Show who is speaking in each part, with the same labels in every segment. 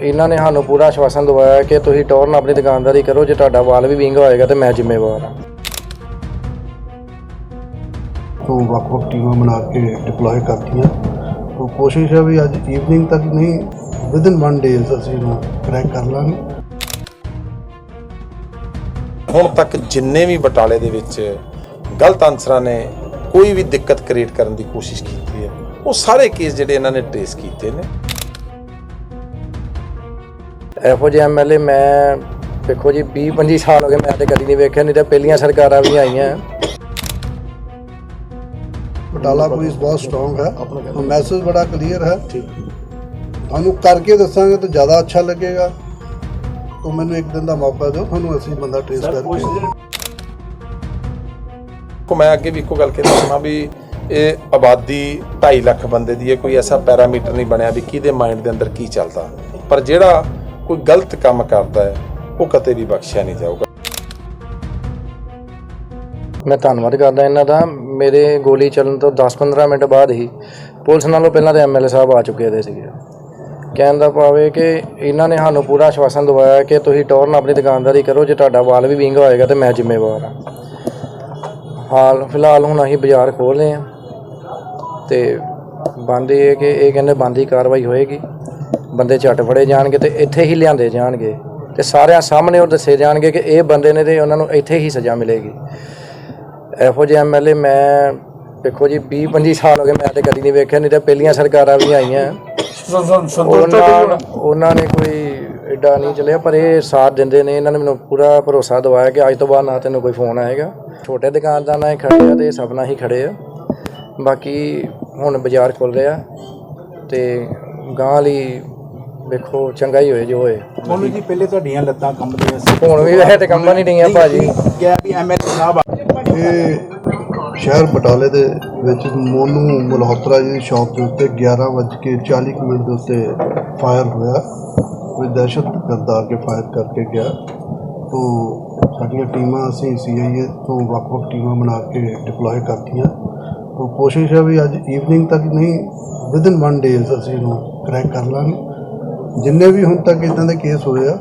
Speaker 1: ਇਹਨਾਂ ਨੇ ਸਾਨੂੰ ਪੂਰਾ ਆਸ਼ਵਾਸਨ ਦਵਾਇਆ ਕਿ ਤੁਸੀਂ ਟੌਰਨ ਆਪਣੀ ਦੁਕਾਨਦਾਰੀ ਕਰੋ ਜੇ ਤੁਹਾਡਾ ਵਾਲ ਵੀ ਵਿੰਗਾ ਹੋਏਗਾ ਤੇ ਮੈਂ ਜ਼ਿੰਮੇਵਾਰ ਹਾਂ।
Speaker 2: ਤੋਂ ਵੱਖ-ਵੱਖ ਟੀਮਾਂ ਬਣਾ ਕੇ ਡਿਪਲੋਏ ਕਰਤੀਆਂ। ਤੋਂ ਕੋਸ਼ਿਸ਼ ਹੈ ਵੀ ਅੱਜ ਈਵਨਿੰਗ ਤੱਕ ਨਹੀਂ ਵਿਦਿਨ 1 ਡੇਜ਼ ਅਸੀਂ ਇਹਨੂੰ ਕਰੈਕ ਕਰ ਲਾਂਗੇ।
Speaker 3: ਹੁਣ ਤੱਕ ਜਿੰਨੇ ਵੀ ਬਟਾਲੇ ਦੇ ਵਿੱਚ ਗਲਤ ਅਨਸਰਾਂ ਨੇ ਕੋਈ ਵੀ ਦਿੱਕਤ ਕ੍ਰੀਏਟ ਕਰਨ ਦੀ ਕੋਸ਼ਿਸ਼ ਕੀਤੀ ਹੈ ਉਹ ਸਾਰੇ ਕੇਸ ਜਿਹੜੇ ਇਹਨਾਂ ਨੇ ਟ੍ਰੇਸ ਕੀਤੇ ਨੇ।
Speaker 1: ਇਹੋ ਜਿਹੇ ਐਮਐਲਏ ਮੈਂ ਦੇਖੋ ਜੀ 20 25 ਸਾਲ ਹੋ ਗਏ ਮੈਂ ਤੇ ਕਦੀ ਨਹੀਂ ਵੇਖਿਆ ਨਹੀਂ ਤਾਂ ਪਹਿਲੀਆਂ ਸਰਕਾਰਾਂ ਵੀ ਆਈਆਂ।
Speaker 2: ਬਟਾਲਾ ਪੁਲਿਸ ਬਹੁਤ ਸਟਰੋਂਗ ਹੈ। ਮੈਸੇਜ ਬੜਾ ਕਲੀਅਰ ਹੈ। ਤੁਹਾਨੂੰ ਕਰਕੇ ਦੱਸਾਂਗੇ ਤਾਂ ਜ਼ਿਆਦਾ ਅੱਛਾ ਲੱਗੇਗਾ। ਤਾਂ ਮੈਨੂੰ ਇੱਕ ਦਿਨ ਦਾ ਮੌਕਾ ਦਿਓ ਤੁਹਾਨੂੰ ਅਸੀਂ ਬੰਦਾ ਟ੍ਰੇਸ ਕਰਕੇ
Speaker 3: ਕੋ ਮੈਂ ਅੱਗੇ ਵੀ ਇੱਕੋ ਗੱਲ ਕਹਿੰਦਾ ਹਾਂ ਵੀ ਇਹ ਆਬਾਦੀ 2.5 ਲੱਖ ਬੰਦੇ ਦੀ ਹੈ ਕੋਈ ਐਸਾ ਪੈਰਾਮੀਟਰ ਨਹੀਂ ਬਣਿਆ ਵੀ ਕਿਹਦੇ ਮਾਈਂਡ ਦੇ ਅੰਦਰ ਕੀ ਚੱਲਦਾ। ਪਰ ਜਿਹੜਾ ਕੋਈ ਗਲਤ ਕੰਮ ਕਰਦਾ ਹੈ, ਉਹ ਕਦੇ ਵੀ ਬਖਸ਼ਿਆ ਨਹੀਂ ਜਾਊਗਾ।
Speaker 1: ਮੈਂ ਧੰਨਵਾਦ ਕਰਦਾ ਇਹਨਾਂ ਦਾ। ਮੇਰੇ ਗੋਲੀ ਚੱਲਣ ਤੋਂ 10-15 ਮਿੰਟ ਬਾਅਦ ਹੀ ਪੁਲਿਸ ਨਾਲੋਂ ਪਹਿਲਾਂ ਤੇ ਐਮਐਲਏ ਸਾਹਿਬ ਆ ਚੁੱਕੇ ਦੇ ਸੀਗੇ। ਕਹਿਣ ਦਾ ਭਾਵੇਂ ਕਿ ਇਹਨਾਂ ਨੇ ਸਾਨੂੰ ਪੂਰਾ ਆਸ਼ਵਾਸਨ ਦਵਾਇਆ ਕਿ ਤੁਸੀਂ ਟੌਰਨ ਆਪਣੀ ਦੁਕਾਨਦਾਰੀ ਕਰੋ, ਜੇ ਤੁਹਾਡਾ ਵਾਲ ਵੀ ਵਿੰਗਾ ਹੋਏਗਾ ਤੇ ਮੈਂ ਜ਼ਿੰਮੇਵਾਰ ਹਾਂ। ਹਾਲ ਫਿਲਹਾਲ ਹੁਣ ਅਸੀਂ ਬਾਜ਼ਾਰ ਖੋਲ ਰਹੇ ਹਾਂ ਤੇ ਬੰਦ ਇਹ ਹੈ ਕਿ ਇਹ ਕਹਿੰਦੇ ਬੰਦ ਹੀ ਕਾਰਵਾਈ ਹੋਏਗੀ। ਬੰਦੇ ਝੱਟ ਫੜੇ ਜਾਣਗੇ ਤੇ ਇੱਥੇ ਹੀ ਲਿਆਂਦੇ ਜਾਣਗੇ ਤੇ ਸਾਰਿਆਂ ਸਾਹਮਣੇ ਉਹ ਦੱਸੇ ਜਾਣਗੇ ਕਿ ਇਹ ਬੰਦੇ ਨੇ ਤੇ ਉਹਨਾਂ ਨੂੰ ਇੱਥੇ ਹੀ ਸਜ਼ਾ ਮਿਲੇਗੀ। ਇਹੋ ਜਿਹੇ ਐਮਐਲਏ ਮੈਂ ਦੇਖੋ ਜੀ 20 25 ਸਾਲ ਹੋ ਗਏ ਮੈਂ ਤੇ ਕਦੀ ਨਹੀਂ ਵੇਖਿਆ ਨਹੀਂ ਤਾਂ ਪਹਿਲੀਆਂ ਸਰਕਾਰਾਂ ਵੀ ਆਈਆਂ। ਉਹਨਾਂ ਉਹਨਾਂ ਨੇ ਕੋਈ ਐਡਾ ਨਹੀਂ ਚੱਲਿਆ ਪਰ ਇਹ ਸਾਥ ਦਿੰਦੇ ਨੇ ਇਹਨਾਂ ਨੇ ਮੈਨੂੰ ਪੂਰਾ ਭਰੋਸਾ ਦਿਵਾਇਆ ਕਿ ਅੱਜ ਤੋਂ ਬਾਅਦ ਨਾ ਤੈਨੂੰ ਕੋਈ ਫੋਨ ਆਏਗਾ। ਛੋਟੇ ਦੁਕਾਨਦਾਰਾਂ ਹੀ ਖੜੇ ਆ ਤੇ ਸਭ ਨਾਲ ਹੀ ਖੜੇ ਆ। ਬਾਕੀ ਹੁਣ ਬਾਜ਼ਾਰ ਖੁੱਲ ਰਿਹਾ ਤੇ ਗਾਂ ਲਈ ਵੇਖੋ ਚੰਗਾ ਹੀ ਹੋਏ ਜੋ ਹੋਏ।
Speaker 4: ਤੁਹਾਨੂੰ ਜੀ ਪਹਿਲੇ ਤੁਹਾਡੀਆਂ ਲੱਤਾਂ ਕੰਬਦੀਆਂ ਸੀ।
Speaker 1: ਹੁਣ ਵੀ ਵੈਸੇ ਤੇ ਕੰਮਾਂ ਨਹੀਂ ਡਈਆਂ ਭਾਜੀ
Speaker 4: ਕਿਹਾ ਵੀ ਐਮਐਲਏ ਸਾਹਿਬ ਆ।
Speaker 2: ਇਹ ਸ਼ਹਿਰ ਬਟਾਲੇ ਦੇ ਵਿੱਚ ਮੋਨੂ ਮਲਹੋਤਰਾ ਜੀ ਦੀ ਸ਼ਾਪ ਦੇ ਉੱਤੇ 11:40 ਕੁ ਮਿੰਟ ਦੇ ਉੱਤੇ ਫਾਇਰ ਹੋਇਆ। ਕੋਈ ਦਹਿਸ਼ਤਗਰਦ ਆ ਕੇ ਫਾਇਰ ਕਰਕੇ ਗਿਆ। ਤੋਂ ਸਾਡੀਆਂ ਟੀਮਾਂ ਅਸੀਂ ਸੀਆਈਏ ਤੋਂ ਵੱਖ-ਵੱਖ ਟੀਮਾਂ ਬਣਾ ਕੇ ਡਿਪਲੋਏ ਕਰਤੀਆਂ। ਤੋਂ ਕੋਸ਼ਿਸ਼ ਹੈ ਵੀ ਅੱਜ ਈਵਨਿੰਗ ਤੱਕ ਨਹੀਂ ਵਿਦਿਨ 1 ਡੇਜ਼ ਅਸੀਂ ਇਹਨੂੰ ਕਰੈਕ ਕਰ ਲਾਂਗੇ। ਜਿੰਨੇ ਵੀ ਹੁਣ ਤੱਕ ਇਦਾਂ ਦੇ ਕੇਸ ਹੋਏ ਆ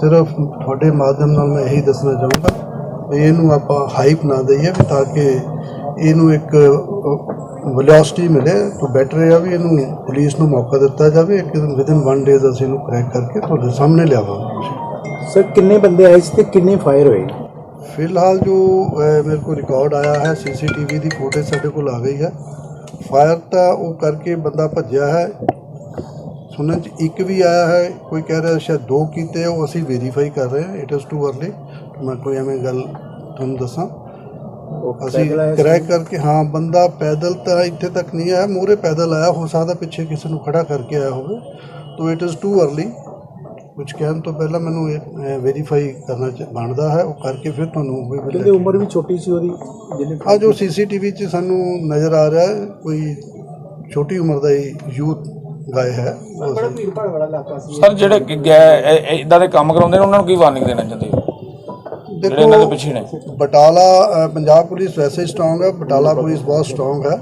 Speaker 2: ਸਿਰਫ ਤੁਹਾਡੇ ਮਾਧਿਅਮ ਨਾਲ ਮੈਂ ਇਹੀ ਦੱਸਣਾ ਚਾਹੂੰਗਾ ਇਹਨੂੰ ਆਪਾਂ ਹਾਈਪ ਨਾ ਦਈਏ ਵੀ ਤਾਂ ਕਿ ਇਹਨੂੰ ਇੱਕ ਵੈਲੋਸਿਟੀ ਮਿਲੇ ਤਾਂ ਬੈਟਰ ਆ ਵੀ ਇਹਨੂੰ ਪੁਲਿਸ ਨੂੰ ਮੌਕਾ ਦਿੱਤਾ ਜਾਵੇ ਇੱਕ ਵਿਦਿਨ 1 ਡੇਜ਼ ਅਸੀਂ ਇਹਨੂੰ ਕਰੈਕ ਕਰਕੇ ਤੁਹਾਡੇ ਸਾਹਮਣੇ ਲਿਆਵਾਂਗੇ
Speaker 4: ਸਰ ਕਿੰਨੇ ਬੰਦੇ ਆਏ ਸੀ ਤੇ ਕਿੰਨੇ ਫਾਇਰ ਹੋਏ?
Speaker 2: ਫਿਲਹਾਲ ਜੋ ਮੇਰੇ ਕੋਲ ਰਿਕਾਰਡ ਆਇਆ ਹੈ ਸੀਸੀਟੀਵੀ ਦੀ ਫੁਟੇਜ ਸਾਡੇ ਕੋਲ ਆ ਗਈ ਹੈ। ਫਾਇਰ ਤਾਂ ਉਹ ਕਰਕੇ ਬੰਦਾ ਭੱਜਿਆ ਹੈ ਸੁਣਨ ਚ ਇੱਕ ਵੀ ਆਇਆ ਹੈ ਕੋਈ ਕਹਿ ਰਿਹਾ ਸ਼ਾਇਦ ਦੋ ਕੀਤੇ ਉਹ ਅਸੀਂ ਵੈਰੀਫਾਈ ਕਰ ਰਹੇ ਹਾਂ ਇਟ ਇਜ਼ ਟੂ ਅਰਲੀ ਮੈਂ ਕੋਈ ਐਵੇਂ ਗੱਲ ਤੁਹਾਨੂੰ ਦੱਸਾਂ। ਅਸੀਂ ਕਰੈਕ ਕਰਕੇ ਹਾਂ ਬੰਦਾ ਪੈਦਲ ਤਾਂ ਇੱਥੇ ਤੱਕ ਨਹੀਂ ਆਇਆ ਮੂਰੇ ਪੈਦਲ ਆਇਆ ਹੋ ਸਕਦਾ ਪਿੱਛੇ ਕਿਸੇ ਨੂੰ ਖੜਾ ਕਰਕੇ ਆਇਆ ਹੋਵੇ। ਤੋ ਇਟ ਇਜ਼ ਟੂ ਅਰਲੀ ਕੁਝ ਕਹਿਣ ਤੋਂ ਪਹਿਲਾਂ ਮੈਨੂੰ ਇਹ ਵੈਰੀਫਾਈ ਕਰਨਾ ਬਣਦਾ ਹੈ ਉਹ ਕਰਕੇ ਫਿਰ ਤੁਹਾਨੂੰ ਵੀ
Speaker 4: ਕਹਿੰਦੇ ਉਮਰ ਵੀ ਛੋਟੀ ਸੀ ਉਹਦੀ ਜਿਹਨੇ
Speaker 2: ਆ ਜੋ ਸੀਸੀਟੀਵੀ 'ਚ ਸਾਨੂੰ ਨਜ਼ਰ ਆ ਰਿਹਾ ਕੋਈ ਛੋਟੀ ਉਮਰ ਦਾ ਹੀ ਯੂਥ ਗਾਇ ਹੈ। ਉਹ ਅਸੀਂ-
Speaker 4: ਭੀੜ ਭਾੜ ਵਾਲਾ ਇਲਾਕਾ ਸੀ।
Speaker 5: ਸਰ ਜਿਹੜੇ ਇਦਾਂ ਦੇ ਕੰਮ ਕਰਾਉਂਦੇ ਨੇ ਉਹਨਾਂ ਨੂੰ ਕੀ ਵਾਰਨਿੰਗ ਦੇਣਾ ਚਾਹੁੰਦੇ ਹੋ? ਜਿਹੜੇ ਇਹਨਾਂ ਦੇ ਪਿੱਛੇ ਨੇ।
Speaker 2: ਬਟਾਲਾ ਅ, ਪੰਜਾਬ ਪੁਲਿਸ ਵੈਸੇ ਸਟਰੋਂਗ ਹੈ ਬਟਾਲਾ ਪੁਲਿਸ ਬਹੁਤ ਸਟਰੋਂਗ ਹੈ।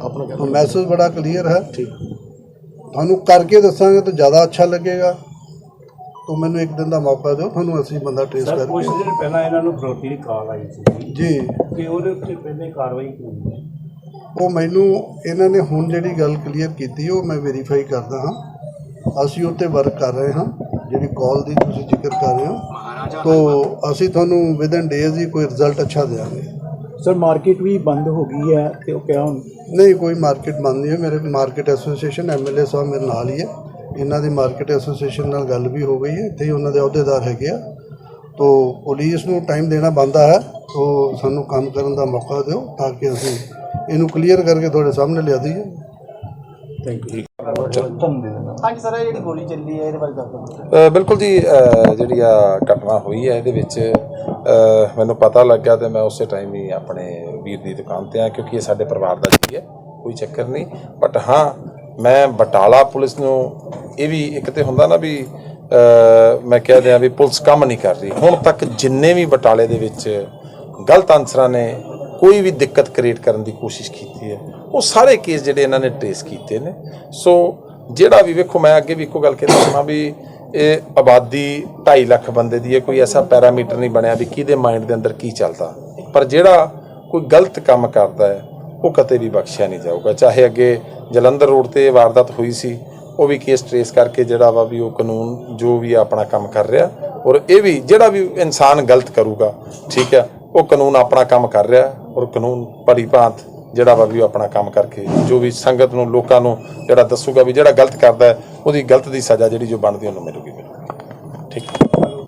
Speaker 2: ਮੈਸੇਜ ਬੜਾ ਕਲੀਅਰ ਹੈ। ਤੁਹਾਨੂੰ ਕਰਕੇ ਦੱਸਾਂਗੇ ਤਾਂ ਜ਼ਿਆਦਾ ਅੱਛਾ ਲੱਗੇਗਾ। ਤਾਂ ਮੈਨੂੰ ਇੱਕ ਦਿਨ ਦਾ ਮੌਕਾ ਦਿਓ ਤੁਹਾਨੂੰ ਅਸੀਂ ਬੰਦਾ ਟ੍ਰੇਸ
Speaker 6: ਕੁਝ
Speaker 2: ਕਰਕੇ
Speaker 6: ਦਿਨ ਪਹਿਲਾਂ ਇਹਨਾਂ ਨੂੰ ਫਰੋਤੀ ਦੀ ਕਾਲ ਆਈ ਸੀ।
Speaker 2: ਜੀ।
Speaker 6: ਕਿ ਉਹਦੇ ਉੱਤੇ ਪਹਿਲਾਂ ਕਾਰਵਾਈ ਕੀਤੀ
Speaker 2: ਉਹ ਮੈਨੂੰ ਇਹਨਾਂ ਨੇ ਹੁਣ ਜਿਹੜੀ ਗੱਲ ਕਲੀਅਰ ਕੀਤੀ ਉਹ ਮੈਂ ਵੈਰੀਫਾਈ ਕਰਦਾ ਹਾਂ। ਅਸੀਂ ਉੱਤੇ ਵਰਕ ਕਰ ਰਹੇ ਹਾਂ ਜਿਹੜੀ ਕਾਲ ਦੀ ਤੁਸੀਂ ਜ਼ਿਕਰ ਕਰ ਰਹੇ ਹੋ। ਤੋਂ ਅਸੀਂ ਤੁਹਾਨੂੰ ਵਿਦਨ ਡੇਜ਼ ਹੀ ਕੋਈ ਰਿਜ਼ਲਟ ਅੱਛਾ ਦੇਵਾਂਗੇ
Speaker 4: ਸਰ ਮਾਰਕੀਟ ਵੀ ਬੰਦ ਹੋ ਗਈ ਹੈ ਤੇ ਉਹ ਕਿਹਾ ਹੁਣ?
Speaker 2: ਨਹੀਂ ਕੋਈ ਮਾਰਕੀਟ ਬੰਦ ਨਹੀਂ ਹੈ। ਮੇਰੇ ਮਾਰਕੀਟ ਐਸੋਸੀਏਸ਼ਨ ਐਮਐਲਏ ਸਾਹਿਬ ਮੇਰੇ ਨਾਲ ਹੀ ਹੈ। ਇਹਨਾਂ ਦੀ ਮਾਰਕੀਟ ਐਸੋਸੀਏਸ਼ਨ ਨਾਲ ਗੱਲ ਵੀ ਹੋ ਗਈ ਹੈ। ਇੱਥੇ ਹੀ ਉਹਨਾਂ ਦੇ ਅਹੁਦੇਦਾਰ ਹੈਗੇ ਆ। ਤੋਂ ਪੁਲਿਸ ਨੂੰ ਟਾਈਮ ਦੇਣਾ ਬੰਦਾ ਹੈ ਤੋਂ ਸਾਨੂੰ ਕੰਮ ਕਰਨ ਦਾ ਮੌਕਾ ਦਿਓ ਤਾਂ ਕਿ ਅਸੀਂ ਇਹਨੂੰ ਕਲੀਅਰ ਕਰਕੇ ਤੁਹਾਡੇ ਸਾਹਮਣੇ ਲਿਆ ਦਈਏ।
Speaker 4: ਹਾਂਜੀ ਸਰ ਇਹ ਜਿਹੜੀ ਗੋਲੀ ਚੱਲੀ ਹੈ ਇਹਦੇ ਬਾਰੇ ਦੱਸ
Speaker 3: ਅ, ਬਿਲਕੁਲ ਜੀ ਅ, ਜਿਹੜੀ ਆ ਘਟਨਾ ਹੋਈ ਹੈ ਇਹਦੇ ਵਿੱਚ ਅ, ਮੈਨੂੰ ਪਤਾ ਲੱਗਾ ਤੇ ਮੈਂ ਉਸੇ ਟਾਈਮ ਹੀ ਆਪਣੇ ਵੀਰ ਦੀ ਦੁਕਾਨ ਤੇ ਆ ਕਿਉਂਕਿ ਇਹ ਸਾਡੇ ਪਰਿਵਾਰ ਦਾ ਜੀ ਹੈ ਕੋਈ ਚੱਕਰ ਨਹੀਂ। ਬਟ ਹਾਂ ਮੈਂ ਬਟਾਲਾ ਪੁਲਿਸ ਨੂੰ ਇਹ ਵੀ ਇੱਕ ਤੇ ਹੁੰਦਾ ਨਾ ਵੀ ਅ, ਮੈਂ ਕਹਿ ਦਿਆਂ ਵੀ ਪੁਲਿਸ ਕੰਮ ਨਹੀਂ ਕਰ ਰਹੀ। ਹੁਣ ਤੱਕ ਜਿੰਨੇ ਵੀ ਬਟਾਲੇ ਦੇ ਵਿੱਚ ਗਲਤ ਅਨਸਰਾਂ ਨੇ ਕੋਈ ਵੀ ਦਿੱਕਤ ਕ੍ਰੀਏਟ ਕਰਨ ਦੀ ਕੋਸ਼ਿਸ਼ ਕੀਤੀ ਹੈ। ਉਹ ਸਾਰੇ ਕੇਸ ਜਿਹੜੇ ਇਹਨਾਂ ਨੇ ਟ੍ਰੇਸ ਕੀਤੇ ਨੇ। ਸੋ ਜਿਹੜਾ ਵੀ ਵੇਖੋ, ਮੈਂ ਅੱਗੇ ਵੀ ਇੱਕੋ ਗੱਲ ਕਹਿੰਦਾ ਹਾਂ ਵੀ ਇਹ ਆਬਾਦੀ 2.5 ਲੱਖ ਬੰਦੇ ਦੀ ਹੈ, ਕੋਈ ਐਸਾ ਪੈਰਾਮੀਟਰ ਨਹੀਂ ਬਣਿਆ ਵੀ ਕਿਹਦੇ ਮਾਈਂਡ ਦੇ ਅੰਦਰ ਕੀ ਚੱਲਦਾ। ਪਰ ਜਿਹੜਾ ਕੋਈ ਗਲਤ ਕੰਮ ਕਰਦਾ ਹੈ, ਉਹ ਕਦੇ ਵੀ ਬਖਸ਼ਿਆ ਨਹੀਂ ਜਾਊਗਾ। ਚਾਹੇ ਅੱਗੇ ਜਲੰਧਰ ਰੋਡ ਤੇ ਵਾਰਦਾਤ ਹੋਈ ਸੀ, ਉਹ ਵੀ ਕੇਸ ਟ੍ਰੇਸ ਕਰਕੇ ਜਿਹੜਾ ਵਾ ਵੀ ਉਹ ਕਾਨੂੰਨ ਜੋ ਵੀ ਆ ਆਪਣਾ ਕੰਮ ਕਰ ਰਿਹਾ। ਔਰ ਇਹ ਵੀ ਜਿਹੜਾ ਵੀ ਇਨਸਾਨ ਗਲਤ ਕਰੂਗਾ, ਠੀਕ ਹੈ ਉਹ ਕਾਨੂੰਨ ਆਪਣਾ ਕੰਮ ਕਰ ਰਿਹਾ ਔਰ ਕਾਨੂੰਨ ਭਰੀ ਭਾਂਤ ਜਿਹੜਾ ਵਾ ਵੀ ਉਹ ਆਪਣਾ ਕੰਮ ਕਰਕੇ ਜੋ ਵੀ ਸੰਗਤ ਨੂੰ, ਲੋਕਾਂ ਨੂੰ ਜਿਹੜਾ ਦੱਸੂਗਾ ਵੀ ਜਿਹੜਾ ਗਲਤ ਕਰਦਾ ਉਹਦੀ ਗਲਤ ਦੀ ਸਜ਼ਾ ਜਿਹੜੀ ਜੋ ਬਣਦੀ ਉਹਨੂੰ ਮਿਲੂਗੀ ਮਿਲੂਗੀ। ਠੀਕ